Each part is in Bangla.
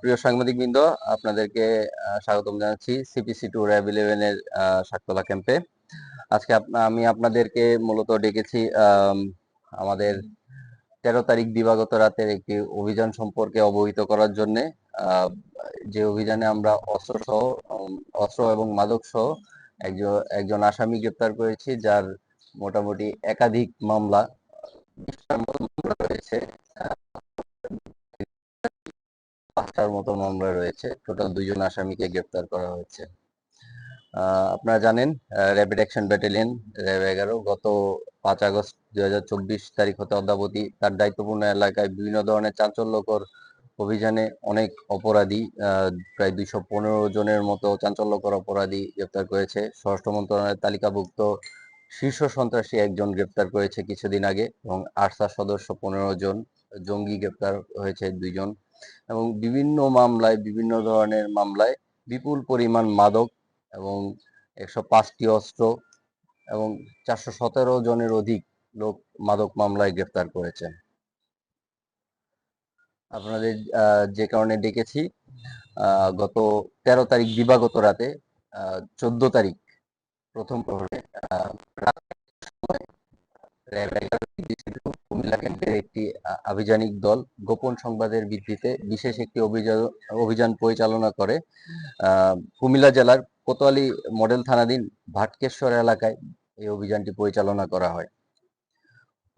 প্রিয় সাংবাদিকবৃন্দ আপনাদেরকে স্বাগতম জানাচ্ছি সিপিসি টু র্যাব ইলেভেনের শাকতলা ক্যাম্পে। আজকে আমি আপনাদেরকে মূলত ডেকেছি আম, আমাদের তেরো তারিখ দিবাগত রাতের একটি অভিযান সম্পর্কে অবহিত করার জন্য। যে অভিযানে আমরা অস্ত্র সহ অস্ত্র এবং মাদক সহ একজন একজন আসামি গ্রেপ্তার করেছি যার মোটামুটি একাধিক মামলা রয়েছে। পাঁচটার মতো মামলা রয়েছে। টোটাল দুইজন আসামিকে গ্রেপ্তার করা হয়েছে। আপনারা জানেন র্যাপিড অ্যাকশন ব্যাটালিয়ন র্যাব এগারো, গত পাঁচ আগস্ট দুই হাজার চব্বিশ তারিখ হতে অদ্যাবধি তার দায়িত্বপূর্ণ এলাকায় বিভিন্ন ধরনের চাঞ্চল্যকর অভিযানে অনেক অপরাধী প্রায় দুইশো পনেরো জনের মতো চাঞ্চল্যকর অপরাধী গ্রেপ্তার করেছে। স্বরাষ্ট্র মন্ত্রণালয়ের তালিকাভুক্ত শীর্ষ সন্ত্রাসী একজন গ্রেপ্তার করেছে কিছুদিন আগে এবং আরসার সদস্য পনেরো জন জঙ্গি গ্রেপ্তার হয়েছে দুইজন। এবং বিভিন্ন মামলায়, বিভিন্ন ধরনের মামলায় বিপুল পরিমাণ মাদক এবং একশো পাঁচটি অস্ত্র এবং চারশো সতেরো জনের অধিক লোক মাদক মামলায় গ্রেপ্তার করেছে আপনাদের যে কারণে ডেকেছি গত তেরো তারিখ, দিবাগত রাতে চোদ্দ তারিখ প্রথম প্রহরে ক্যাম্পের একটি আভিযানিক দল গোপন সংবাদের ভিত্তিতে বিশেষ একটি অভিযান পরিচালনা করে। কুমিল্লা জেলার কোতোয়ালি মডেল থানাধীন ভাটকেশ্বর এলাকায় এই অভিযানটি পরিচালনা করা হয়।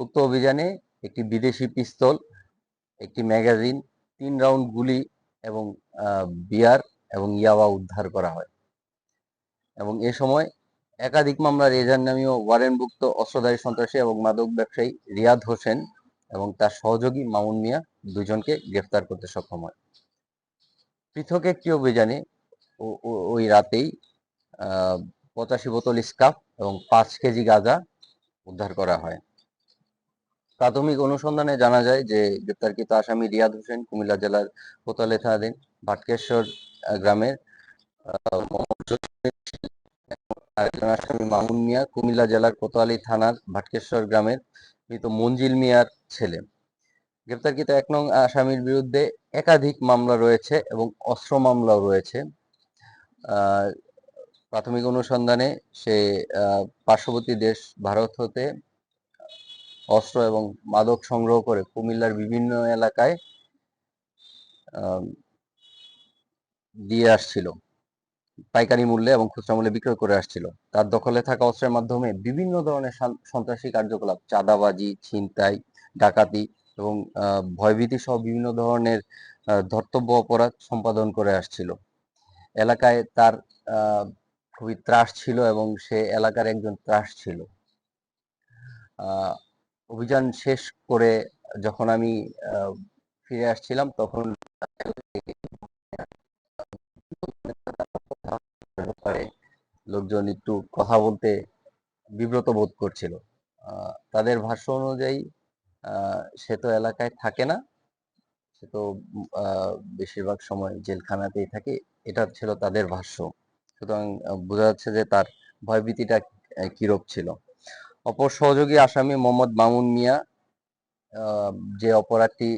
উক্ত অভিযানে একটি বিদেশি পিস্তল, একটি ম্যাগাজিন, তিন রাউন্ড গুলি এবং বিয়ার এবং ইয়াবা উদ্ধার করা হয়। এবং এ সময় একাধিক মামলার এজার নামীয় ওয়ারেন ওয়ারেন্টভুক্ত অস্ত্রধারী সন্ত্রাসী এবং মাদক ব্যবসায়ী রিয়াদ হোসেন এবং তার সহযোগী মামুন মিয়া দুজনকে গ্রেফতার করতে সক্ষম হয়। পৃথক একটি অভিযানে ওই রাতেই পঁচাশি বোতল স্কাফ এবং পাঁচ কেজি গাঁজা উদ্ধার করা হয়। প্রাথমিক অনুসন্ধানে জানা যায় যে গ্রেপ্তারকৃত আসামি রিয়াদ হোসেন কুমিল্লা জেলার কোতোয়ালি থানাধীন ভাটকেশ্বর গ্রামের আরেকজন আসামি মামুন মিয়া কুমিল্লা জেলার কোতোয়ালি থানার ভাটকেশ্বর গ্রামের মৃত মঞ্জিল মিয়ার ছেলে। গ্রেপ্তারকৃত এক নং আসামির বিরুদ্ধে একাধিক মামলা রয়েছে এবং অস্ত্র মামলাও রয়েছে। প্রাথমিক অনুসন্ধানে সে পার্শ্ববর্তী দেশ ভারত হতে অস্ত্র এবং মাদক সংগ্রহ করে কুমিল্লার বিভিন্ন এলাকায় দিয়ে আসছিল। পাইকারি মূল্যে এবং খুচরা মূল্যে বিক্রয় করে আসছিল। তার দখলে থাকা অস্ত্রের মাধ্যমে বিভিন্ন ধরনের সন্ত্রাসী কার্যকলাপ, চাঁদাবাজি, ছিনতাই, ডাকাতি এবং ভয়ভীতি সহ বিভিন্ন ধরনের ধর্তব্য অপরাধ সম্পাদন করে আসছিল। এলাকায় তার খুবই ত্রাস ছিল এবং সে এলাকার একজন ত্রাস ছিল। অভিযান শেষ করে যখন আমি ফিরে আসছিলাম তখন ব্যাপারে লোকজন একটু কথা বলতে বিব্রত বোধ করছিল। তাদের ভাষ্য অনুযায়ী সে তো এলাকায় থাকে না। সে তো বেশিরভাগ সময় জেলখানাতেই থাকে। এটা ছিল তাদের ভাষ্য। সুতরাং বোঝা যাচ্ছে যে তার ভয়ভীতিটা কিরূপ ছিল। অপর সহযোগী আসামি মোহাম্মদ মামুন মিয়া যে অপরাধটি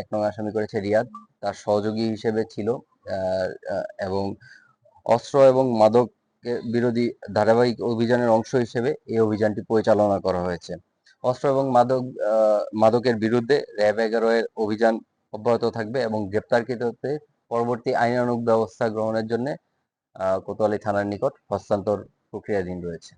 এক নং আসামি করেছে রিয়াদ, তার সহযোগী হিসেবে ছিল। এবং অস্ত্র এবং মাদক বিরোধী ধারাবাহিক অভিযানের অংশ হিসেবে এই অভিযানটি পরিচালনা করা হয়েছে। অস্ত্র এবং মাদক মাদকের বিরুদ্ধে র্যাব এগারো এর অভিযান অব্যাহত থাকবে এবং গ্রেপ্তারকৃতদের পরবর্তী আইনানুগ ব্যবস্থা গ্রহণের জন্য কোতোয়ালি থানার নিকট হস্তান্তর প্রক্রিয়াধীন রয়েছে।